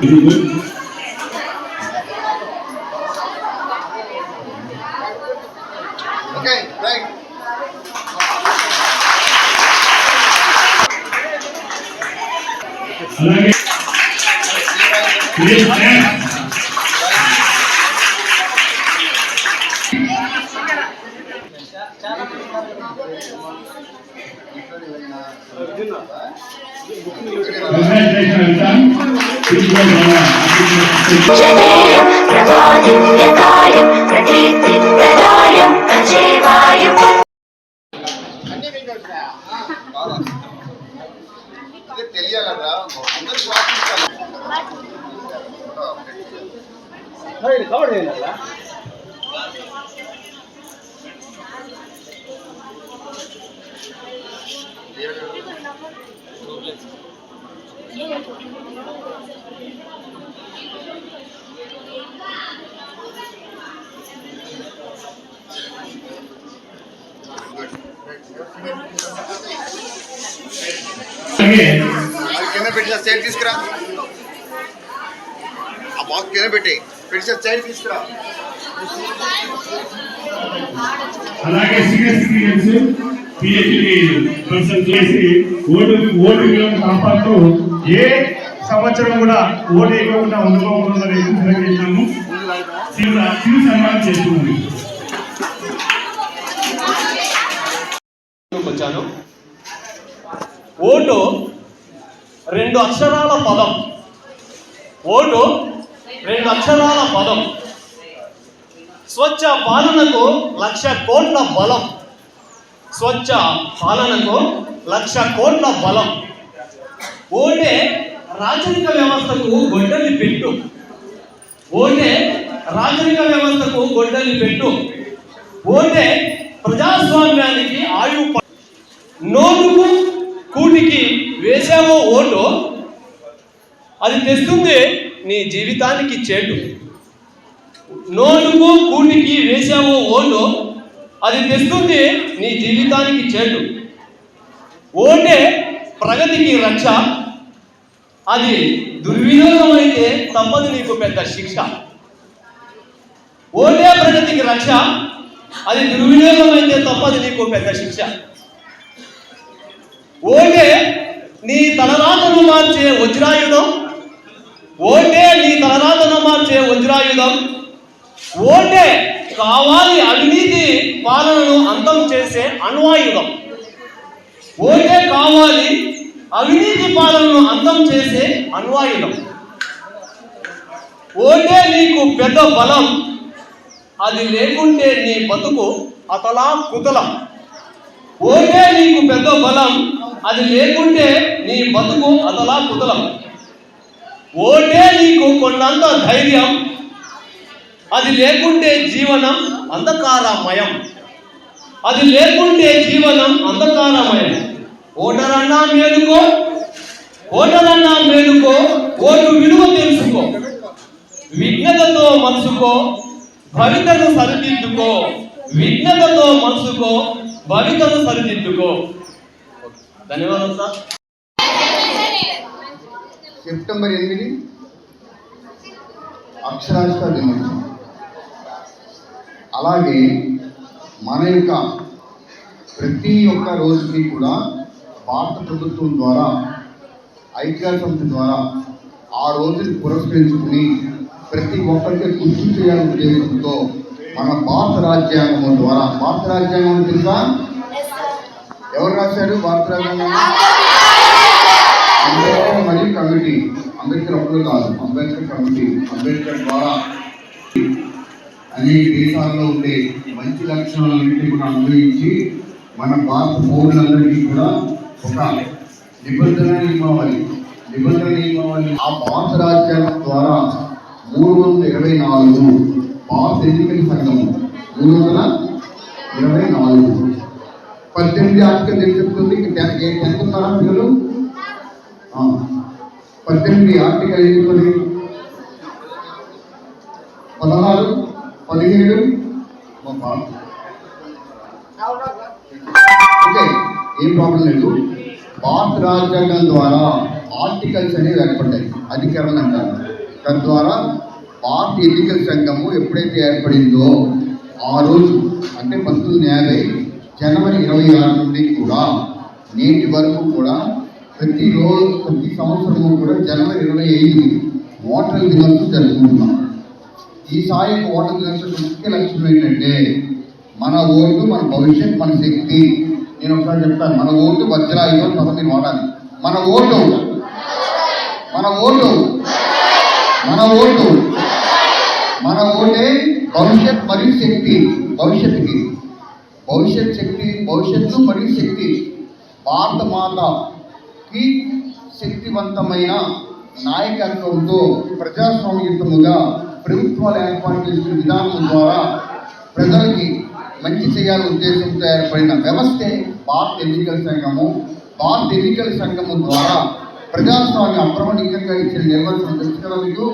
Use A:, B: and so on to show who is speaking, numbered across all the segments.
A: తెలియజేయాలి. ఇది
B: okay right
A: అలాగే please thanks. Congratulations, Anita. Please go on.
C: జనేయం ప్రవాదివ్యకాయం ప్రకీర్తిప్రదాయం అజేవాయం
B: అన్ని మీకు వచ్చినాయా? ఇది తెలియాలరా అందరికి పెట్టిన చైర్ తీసుకురా ఆ బాక్స్ కింద పెట్టి పెట్టిన చైర్ తీసుకురా
A: అలాగే సీనియర్ సిటిజన్స్ పిహెచ్డి పర్సన్ చేసి ఓటు ఓటు విలువను కాపాడుతూ ఏ సంవత్సరం కూడా ఓటు ఇవ్వకుండా ఉండుకోకుండా సెలెక్ట్ చేసినాము తీవ్ర తీవ్ర సన్మానం చేస్తున్నాము
D: వచ్చాను ఓటు రెండు అక్షరాల పదం. ఓటు రెండు అక్షరాల పదం. స్వచ్ఛ పాలనకు లక్ష కోట్ల బలం. స్వచ్ఛ పాలనకు లక్ష కోట్ల బలం. ఓటే రాజరిక వ్యవస్థకు గొడ్డలి పెట్టు. ఓటే రాజరిక వ్యవస్థకు గొడ్డలి పెట్టు. ఓటే ప్రజాస్వామ్యానికి ఆయువు నోటుకు కూటికి వేసామో ఓటు అది తెస్తుంది నీ జీవితానికి చేటు. నోటుకు కూటికి వేసామో ఓటు అది తెస్తుంది నీ జీవితానికి చేటు. ఓటే ప్రగతికి రక్ష. అది దుర్వినియోగం అయితే తప్పదు నీకు పెద్ద శిక్ష. ఓటే ప్రగతికి రక్ష. అది దుర్వినియోగం అయితే తప్పదు నీకు పెద్ద శిక్ష. ఓటే నీ తలరాతను మార్చే వజ్రాయుధం. ఓటే నీ తలరాతను మార్చే వజ్రాయుధం. ఓటే కావాలి అవినీతి పాలనను అంతం చేసే అణ్వాయుధం ఓటే కావాలి అవినీతి పాలనను అంతం చేసే అణ్వాయుధం ఓటే నీకు పెద్ద బలం. అది లేకుంటే నీ బతుకు అతలా కుతలం. ఓటే నీకు పెద్ద బలం. అది లేకుంటే నీ బతుకు అతలా కుతలం. ఓటే నీకు కొండంత ధైర్యం. అది లేకుంటే జీవనం అంధకారమయం. అది లేకుంటే జీవనం అంధకారమయం. ఓటరన్నా మేలుకో ఓటరన్నా మేలుకో ఓటు విలువ తెలుసుకో. విజ్ఞతతో మనసుకో భవితను సరిదిద్దుకో. విజ్ఞతతో మనసుకో భవితను సరిదిద్దుకో. ధన్యవాదాలు సార్.
B: సెప్టెంబర్ ఎనిమిది అక్షరాస్యత దినోత్సవం. అలాగే మన యొక్క ప్రతి ఒక్క రోజుకి కూడా భారత ప్రభుత్వం ద్వారా ఐక్యరాజ్య సమితి ద్వారా ఆ రోజుని పురస్కరించుకుని ప్రతి ఒక్కరికి కృషి చేయాలనే ఉద్దేశంతో మన భారత రాజ్యాంగం ద్వారా భారత రాజ్యాంగం తెలుసా? ఎవరు రాశారు భారత రాజ్యాంగం? అంబేద్కర్ మరియు కమిటీ అంబేద్కర్ ఒక్కరు కాదు అంబేద్కర్ కమిటీ అంబేద్కర్ ద్వారా. అనేక దేశాల్లో ఉండే మంచి లక్షణాలన్నింటినీ కూడా అనుభవించి మన భారత పౌరులందరికీ కూడా ఒక నిబంధన నియమావళి నిబంధన నియమావళి. ఆ భారత రాజ్యాంగం ద్వారా మూడు వందల ఇరవై నాలుగు భారత ఎన్నికల సంఘం మూడు వందల ఇరవై నాలుగు. పద్దెనిమిది ఆర్టికల్ ఏం చెప్తుంది? టెన్త్ టెన్త్ ఉన్నారా పిల్లలు పద్దెనిమిది ఆర్టికల్ ఏం చెప్తుంది? ప్రాబ్లం లేదు. భారత రాజ్యాంగం ద్వారా ఆర్టికల్స్ అనేవి ఏర్పడ్డాయి. అధికరణ అంటారు తద్వారా భారత ఎన్నికల సంఘము ఎప్పుడైతే ఏర్పడిందో ఆ రోజు అంటే పంతొమ్మిది యాభై జనవరి ఇరవై ఆరు నుండి కూడా నేటి వరకు కూడా ప్రతి రోజు ప్రతి సంవత్సరము కూడా జనవరి ఇరవై ఐదు ఓటర్ల దినోత్సవం జరుపుకుంటున్నాం. ఈసారి ఓటర్ దినోత్సవం ముఖ్య లక్ష్యం ఏంటంటే మన ఓటు మన భవిష్యత్ మన శక్తి నేను ఒకసారి చెప్తాను మన ఓటు వజ్రాయుధం పదం మీరు వాడాలి మన ఓటు మన ఓటు మన ఓటు మన ఓటే భవిష్యత్ మరియు శక్తి. భవిష్యత్తుకి. భవిష్యత్ శక్తి భవిష్యత్తు మరియు శక్తి. భారత మాతకి శక్తివంతమైన నాయకత్వంతో ప్రజాస్వామ్యయుతముగా ప్రభుత్వాలు ఏర్పాటు చేసిన విధానం ద్వారా ప్రజలకి మంచి చేయాలని ఉద్దేశంతో ఏర్పడిన వ్యవస్థే భారత ఎన్నికల సంఘము. భారత ఎన్నికల సంఘము ద్వారా ప్రజాస్వామ్యం అప్రమణికంగా ఇచ్చిన నిర్వచనం తెలుసు కదా మీకు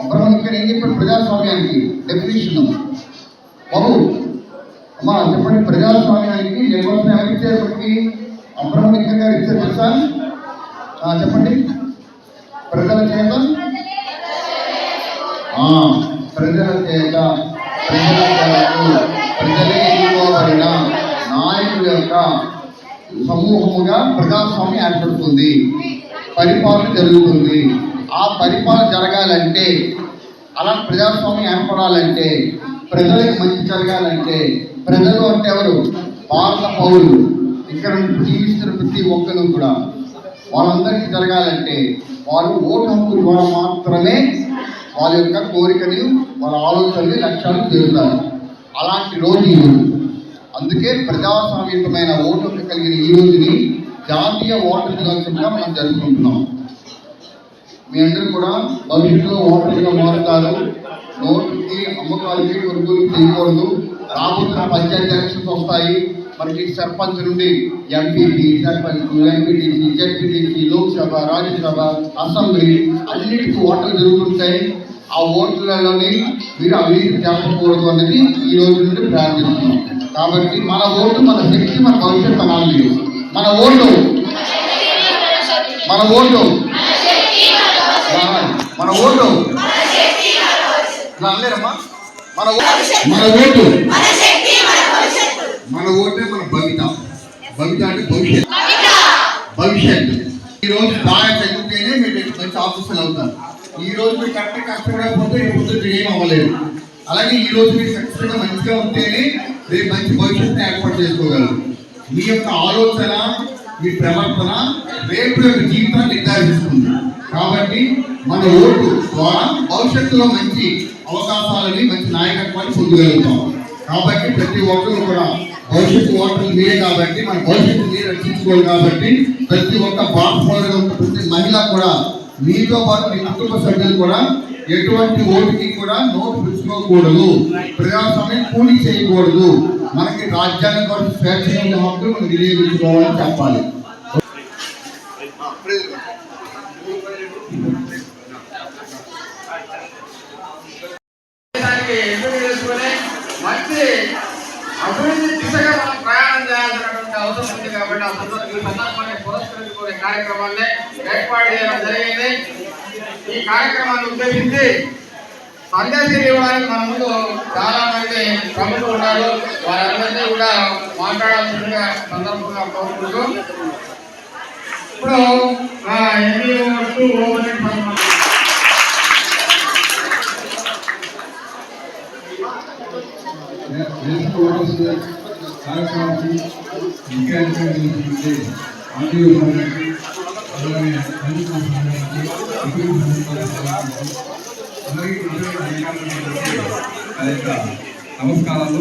B: అప్రమణికంగా ఏం చెప్పారు ప్రజాస్వామ్యానికి డెఫినేషన్ బాబు అమ్మా చెప్పండి ప్రజాస్వామ్యానికి నిర్వచనం ఎవరు ఇచ్చారు ఇప్పటికి? అప్రమణికంగా ఇచ్చారు తెలుసా? చెప్పండి. ప్రజల చేత? ప్రజల చేత ప్రజల చేత. ప్రజలే ఎన్నుకోబడిన నాయకుల యొక్క సమూహముగా ప్రజాస్వామ్యం ఏర్పడుతుంది. పరిపాలన జరుగుతుంది. ఆ పరిపాలన జరగాలంటే అలా ప్రజాస్వామ్యం ఏర్పడాలంటే ప్రజలకు మంచి జరగాలంటే ప్రజలు అంటే ఎవరు? భారత పౌరులు. ఇక్కడ జీవిస్తున్న ప్రతి ఒక్కరు కూడా. వాళ్ళందరికీ జరగాలంటే వాళ్ళు ఓటు హక్కు ద్వారా మాత్రమే వాళ్ళ యొక్క కోరికని వాళ్ళ ఆలోచనని లక్ష్యాలు తీరుతారు. అలాంటి రోజు ఈరోజు అందుకే ప్రజాస్వామ్యమైన ఓటు హక్కు కలిగిన ఈ రోజుని జాతీయ ఓటర్ దినోత్సవంగా మనం జరుపుకుంటున్నాం. మీ అందరూ కూడా భవిష్యత్తులో ఓటర్లుగా మారుతారు. నోటుకి అమ్మకాలకి కొనుగోలు చేయకూడదు. రాబోతున్న పంచాయతీ ఎలక్షన్స్ వస్తాయి. మనకి సర్పంచ్ నుండి MPT sarpanch MPTC ZPTC Lok Sabha Rajya Sabha assembly అన్నిటికీ ఓటర్లు జరుగుతుంటాయి. ఆ ఓట్లలోని మీరు అవినీతి జరపకూడదు అనేది ఈ రోజు నుండి ప్రారంభిస్తున్నాం. కాబట్టి మన ఓటు మన శక్తి మన భవిష్యత్ అనాలి. మన ఓటు. మన ఓటు. మన ఓటు. అనలేరమ్మా మన ఓ- మన ఓటు. మన ఓటే మన భవిత భవిత అంటే భవిష్యత్. భవిష్యత్ ఈ రోజు బాగా చదివితేనే మీరు మంచి ఆఫీసర్లు అవుతారు. ఈ రోజు మీరు కరెక్ట్ కష్టపడకపోతే ఇప్పుడు ఏం అవ్వలేదు అలాగే ఈ రోజు మీరు సక్సెస్ఫుల్గా మంచిగా ఉంటేనే రేపు మంచి భవిష్యత్తుని ఏర్పాటు చేసుకోగలరు. మీ యొక్క ఆలోచన మీ ప్రవర్తన రేపు యొక్క జీవితాన్ని నిర్ధారిస్తుంది. కాబట్టి మన ఓటు ద్వారా భవిష్యత్తులో మంచి అవకాశాలని మంచి నాయకత్వాన్ని పొందగలుగుతాం. కాబట్టి ప్రతి ఒక్కరు కూడా భవిష్యత్తు ఓటర్లు మీరే కాబట్టి మన భవిష్యత్తు మీరు రక్షించుకోవాలి కాబట్టి ప్రతి ఒక్క భారత ప్రతి మహిళ కూడా మీతో పాటు మీ కుటుంబ సభ్యులు కూడా ఎటువంటి ఓటుకి కూడా నోటు పుచ్చుకోకూడదు ప్రజాస్వామ్యం కూలి చేయకూడదు. మనకి రాజ్యాంగం కొరకు స్వేచ్ఛ ఉన్న హక్కు మనం వినియోగించుకోవాలని చెప్పాలి.
E: మంచి అభివృద్ధి దిశగా మనం ప్రయాణం చేయాల్సినటువంటి అవసరం ఉంది కాబట్టి ఆ సందర్భంగా కార్యక్రమాన్ని ఏర్పాటు చేయడం జరిగింది. ఈ కార్యక్రమాన్ని ఉద్దేశించి సందేశం ఇవ్వడానికి మన ముందు చాలా మంది ప్రముఖులు ఉన్నారు. వారందరినీ కూడా మాట్లాడాల్సిందిగా సందర్భంగా కోరుకుంటూ ఇప్పుడు ఆ ఇంకా టు
F: నమస్కారాలు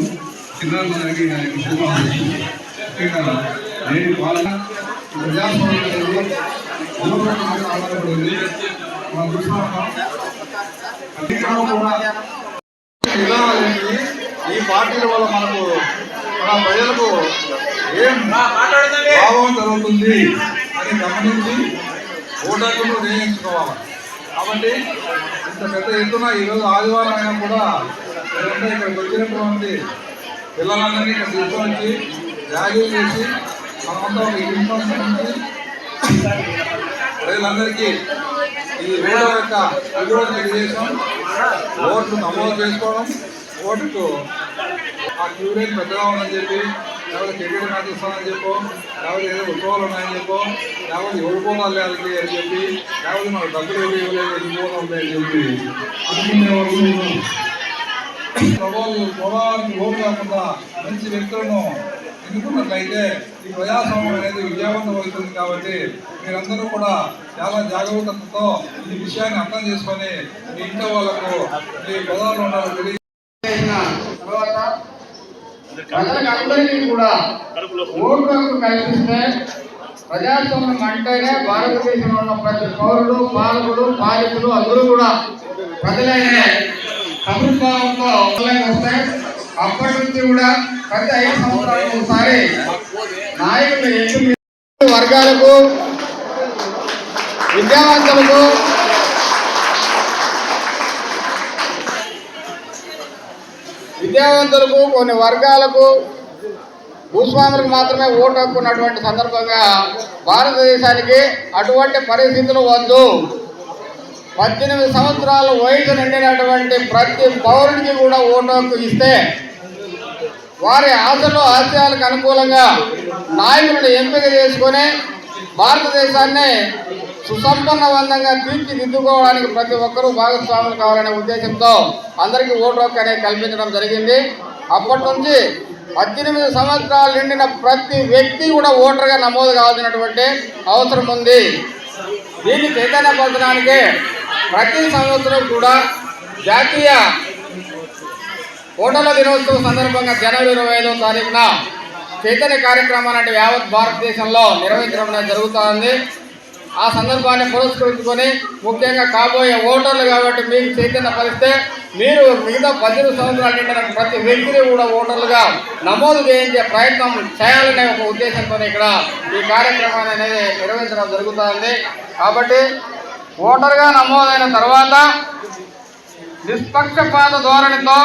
F: చిన్నారులందరికీ యొక్క శుభాకాంక్షలు. ముఖ్యంగా ప్రజాస్వామ్యం కూడా? ఈ పార్టీల వల్ల మనకు మన ప్రజలకు ఏం లాభం జరుగుతుంది అని గమనించి ఓటర్లను నిర్ణయించుకోవాలి. కాబట్టి ఇంత పెద్ద ఎత్తున ఈరోజు ఆదివారం అయినా కూడా మీరంతా ఇక్కడికి వచ్చినటువంటి పిల్లలందరినీ ఇక్కడ తీసుకొచ్చి ర్యాలీ చేసి మనమంతా ఒక ఇన్ఫర్మేషన్ ప్రజలందరికీ ఈ ఓటర్ యొక్క అభివృద్ధి తెలియజేసాం ఓట్లు నమోదు చేసుకోవడం ఓటుకు ఆ క్యూరేట్ పెద్దగా ఉందని చెప్పి లేకపోతే కెరీర్ మ్యాచ్ ఇస్తామని చెప్పో లేకపోతే ఏదో ఉత్సవాలు ఉన్నాయని చెప్పో లేకపోతే ఓడిపోవాలి లేకపోతే అని చెప్పి లేకపోతే మనకు డబ్బులు ఏమి ఇవ్వలేదు వెళ్ళిపోవడం ఉన్నాయని చెప్పి అనుకునే వాళ్ళు ఉన్నారు. ప్రభావాలు ప్రభావానికి కాకుండా మంచి వ్యక్తులను ఎన్నుకున్నట్లయితే ఈ ప్రజాస్వామ్యం అనేది విజయవంతం అవుతుంది కాబట్టి మీరందరూ కూడా చాలా జాగ్రత్తతో ఈ విషయాన్ని అర్థం చేసుకొని మీ ఇంట్లో వాళ్ళకు మీ ప్రధాన ఉండాలని
E: ప్రజలకు కూడా ఓటు కల్పిస్తే ప్రజాస్వామ్యం అంటేనే భారతదేశంలో ఉన్న ప్రతి పౌరుడు పాలకుడు పాలితులు అందరూ కూడా ప్రజలైన ప్రభుత్వంతో వస్తే అప్పటి నుంచి కూడా ప్రతి ఐదు సంవత్సరాలకు ఒకసారి నాయకులు వర్గాలకు విద్యావంతులకు విద్యావంతులకు కొన్ని వర్గాలకు భూస్వాములకు మాత్రమే ఓటు హక్కు ఉన్నటువంటి సందర్భంగా భారతదేశానికి అటువంటి పరిస్థితులు వద్దు. పద్దెనిమిది సంవత్సరాల వయసు నిండినటువంటి ప్రతి పౌరుడికి కూడా ఓటు హక్కు ఇస్తే వారి ఆశలు ఆశయాలకు అనుకూలంగా నాయకులను ఎంపిక చేసుకొని భారతదేశాన్ని సుసంపన్నవంతంగా తీర్చిదిద్దుకోవడానికి ప్రతి ఒక్కరూ భాగస్వాములు కావాలనే ఉద్దేశంతో అందరికీ ఓటు హక్కు అనేది కల్పించడం జరిగింది. అప్పటి నుంచి పద్దెనిమిది సంవత్సరాలు నిండిన ప్రతి వ్యక్తి కూడా ఓటర్గా నమోదు కావాల్సినటువంటి అవసరం ఉంది. దీన్ని చైతన్యపరచడానికి ప్రతి సంవత్సరం కూడా జాతీయ ఓటర్ల దినోత్సవం సందర్భంగా జనవరి ఇరవై ఐదో తారీఖున చైతన్య కార్యక్రమాన్ని అంటే యావత్ భారతదేశంలో నిర్వహించడం జరుగుతోంది ఆ సందర్భాన్ని పురస్కరించుకొని ముఖ్యంగా కాబోయే ఓటర్లు కాబట్టి మీకు చైతన్య పరిస్తే మీరు మిగతా పద్దెనిమిది సంవత్సరాలు నిండిన ప్రతి వ్యక్తిని కూడా ఓటర్లుగా నమోదు చేయించే ప్రయత్నం చేయాలనే ఒక ఉద్దేశంతో ఇక్కడ ఈ కార్యక్రమాన్ని అనేది నిర్వహించడం జరుగుతుంది. కాబట్టి ఓటర్గా నమోదైన తర్వాత నిష్పక్షపాత ధోరణితో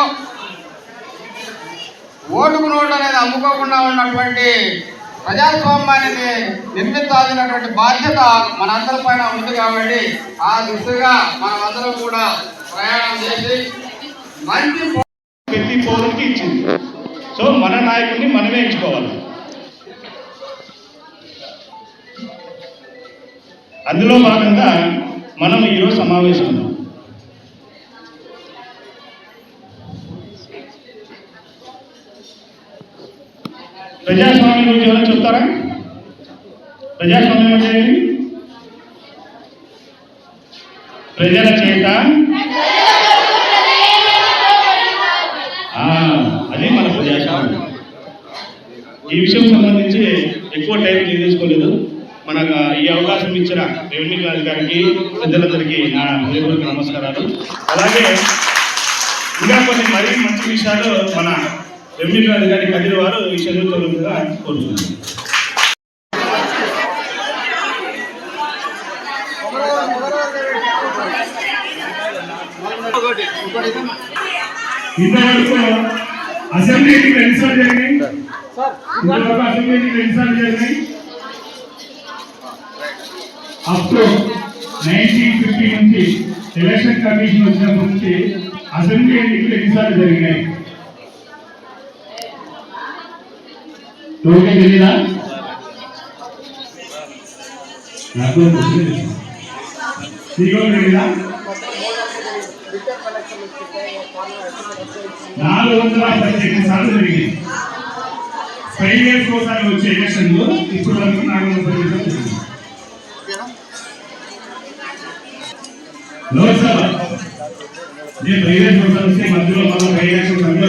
E: ఓటుకు నోటు అనేది అమ్ముకోకుండా ఉన్నటువంటి ప్రజాస్వామ్యాన్ని నిర్మించాల్సినటువంటి బాధ్యత మనందరి పైన ఉంది కాబట్టి ఆ దిశగా మనమందరం కూడా ప్రయాణం చేసి మంచి
A: ప్రతి పౌరుడికి ఇచ్చింది. సో మన నాయకుడిని మనమే ఎంచుకోవాలి. అందులో భాగంగా మనం ఈరోజు సమావేశం ఉన్నాం. ప్రజాస్వామ్యం గురించి ఎవరైనా చెప్తారా? ప్రజాస్వామ్యం అంటే ప్రజల చేత? అదే అది మన ప్రజాస్వామ్యం. ఈ విషయం సంబంధించి ఎక్కువ టైం తీసుకోలేదు. మనకు ఈ అవకాశం ఇచ్చిన రెవెన్యూ అధికారికి ప్రజలందరికీ నా హృదయపూర్వక నమస్కారాలు. అలాగే ఇంకా కొన్ని మరీ మంచి విషయాలు మన రెవెన్యూ అధికారి కదిరి వారు ఈ చదువుతోగా కోరుతున్నాను ఇంతవరకు అసెంబ్లీకి ఎన్నికలు ఎన్నిసార్లు జరిగినాయి ఇంతవరకు అసెంబ్లీ ఎన్నిసార్లు జరిగినాయి అప్పుడు నైన్టీన్ ఫిఫ్టీ నుంచి ఎలక్షన్ కమిషన్ వచ్చినప్పటి నుంచి అసెంబ్లీ ఎన్నికలు ఎన్నిసార్లు జరిగినాయి. ఎవరికీ తెలియదా నాకు నీకు కూడా నాలుగు వందల పద్దెనిమిది సార్లు జరిగింది ఫైవ్ ఇయర్స్ ఒకసారి వచ్చే ఎలక్షన్లు ఇప్పుడు వరకు నాలుగు వందల పద్దెనిమిది జరిగింది లోక్సభ నేను ఫైవ్ ఇయర్స్ ఒకసారి వస్తే మధ్యలో మళ్ళీ ఫైవ్ ఎలక్షన్స్ అందులో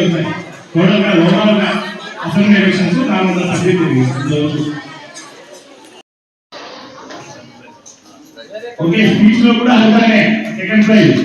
A: అసెంబ్లీ ఎలక్షన్స్ నాలుగు వందల పద్దెనిమిది ఓకే స్పీచ్లో కూడా అలానే సెకండ్ ప్రైజ్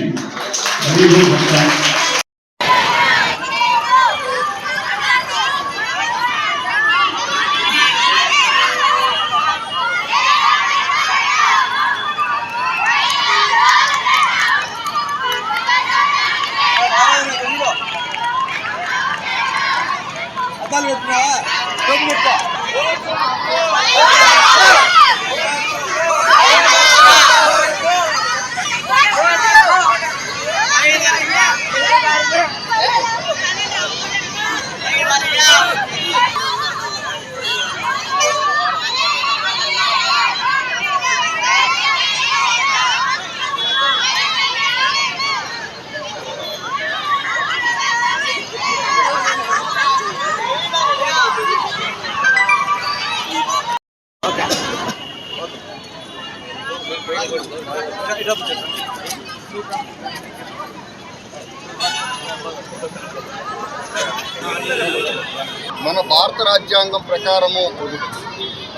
B: రాజ్యాంగం ప్రకారము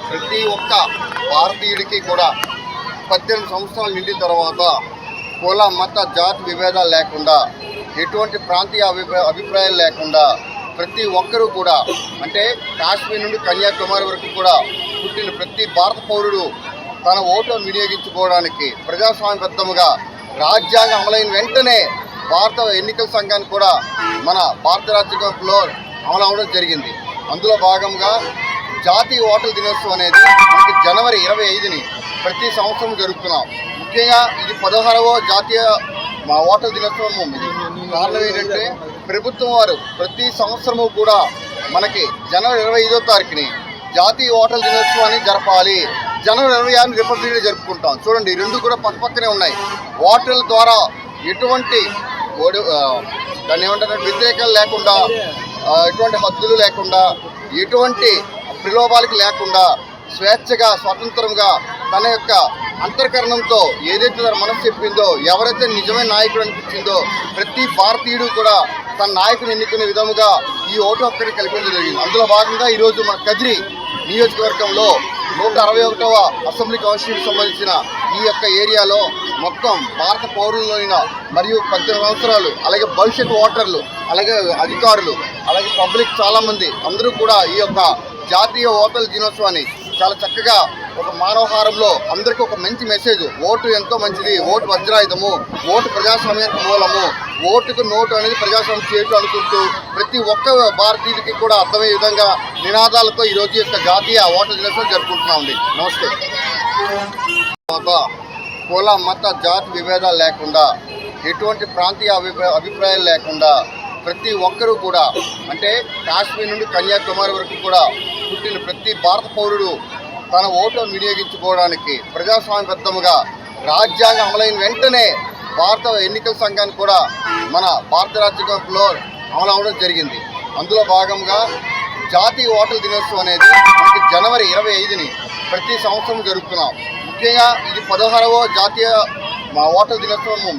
B: ప్రతి ఒక్క భారతీయుడికి కూడా పద్దెనిమిది సంవత్సరాలు నిండిన తర్వాత కుల మత జాతి విభేదాలు లేకుండా ఎటువంటి ప్రాంతీయ అభిప్రాయ అభిప్రాయాలు లేకుండా ప్రతి ఒక్కరూ కూడా అంటే కాశ్మీర్ నుండి కన్యాకుమారి వరకు కూడా పుట్టిన ప్రతి భారత పౌరుడు తన ఓటును వినియోగించుకోవడానికి ప్రజాస్వామ్యబద్ధముగా రాజ్యాంగం అమలైన వెంటనే భారత ఎన్నికల సంఘాన్ని కూడా మన భారత రాజ్యాంగంలో అమలు అవడం జరిగింది. అందులో భాగంగా జాతీయ ఓటర్ల దినోత్సవం అనేది మనకి జనవరి ఇరవై ఐదుని ప్రతి సంవత్సరం జరుపుతున్నాం. ముఖ్యంగా ఇది పదహారవ జాతీయ మా ఓటర్ల దినోత్సవం కారణం ఏంటంటే ప్రభుత్వం వారు ప్రతి సంవత్సరము కూడా మనకి జనవరి ఇరవై ఐదో తారీఖుని జాతీయ ఓటర్ల దినోత్సవాన్ని జరపాలి. జనవరి ఇరవై ఆరుని రిపబ్లిక్ డే జరుపుకుంటాం. చూడండి రెండు కూడా పక్క పక్కనే ఉన్నాయి. ఓటర్ల ద్వారా ఎటువంటి దాన్ని ఏమంటారు? వ్యతిరేకాలు లేకుండా ఎటువంటి హద్దులు లేకుండా ఎటువంటి ప్రలోభాలకి లేకుండా స్వేచ్ఛగా స్వతంత్రంగా తన యొక్క అంతర్కరణంతో ఏదైతే తన మనసు చెప్పిందో ఎవరైతే నిజమైన నాయకుడు అనిపించిందో ప్రతి భారతీయుడు కూడా తన నాయకుని ఎన్నుకునే విధముగా ఈ ఓటు హక్కుని కల్పించడం జరిగింది. అందులో భాగంగా ఈరోజు మన కదిరి నియోజకవర్గంలో నూట అరవై ఒకటవ అసెంబ్లీ కౌన్సిల్కి సంబంధించిన ఈ యొక్క ఏరియాలో మొత్తం భారత పౌరులైన మరియు పద్దెనిమిది సంవత్సరాలు అలాగే భవిష్యత్ ఓటర్లు అలాగే అధికారులు అలాగే పబ్లిక్ చాలా మంది. అందరూ కూడా ఈ యొక్క జాతీయ ఓటర్ల దినోత్సవాన్ని చాలా చక్కగా ఒక మానవహారంలో అందరికీ ఒక మంచి మెసేజ్. ఓటు ఎంతో మంచిది. ఓటు వజ్రాయుధము. ఓటు ప్రజాస్వామ్యానికి మూలము. ఓటుకు నోటు అనేది ప్రజాస్వామ్యం చేయటం అనుకుంటూ ప్రతి ఒక్క భారతీయుడికి కూడా అర్థమయ్యే విధంగా నినాదాలతో ఈరోజు యొక్క జాతీయ ఓటర్ దినోత్సవం జరుపుకుంటున్నామండి నమస్తే. కుల మత జాతి విభేదాలు లేకుండా ఎటువంటి ప్రాంతీయ అభిప్రాయ అభిప్రాయాలు లేకుండా ప్రతి ఒక్కరూ కూడా అంటే కాశ్మీర్ నుండి కన్యాకుమారి వరకు కూడా పుట్టిన ప్రతి భారత పౌరుడు తన ఓటును వినియోగించుకోవడానికి ప్రజాస్వామ్యబద్ధముగా రాజ్యాంగం అమలైన వెంటనే భారత ఎన్నికల సంఘాన్ని కూడా మన భారత రాజ్యాంగంలో అమలు అవడం జరిగింది. అందులో భాగంగా జాతీయ ఓటర్ల దినోత్సవం అనేది మనకి జనవరి ఇరవై ఐదుని ప్రతి సంవత్సరం జరుపుతున్నాం. ముఖ్యంగా ఇది పదహారవ జాతీయ మా ఓటర్ల దినోత్సవం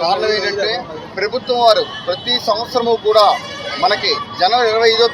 B: కారణం ఏంటంటే ప్రభుత్వం వారు ప్రతి సంవత్సరము కూడా మనకి జనవరి ఇరవై ఐదో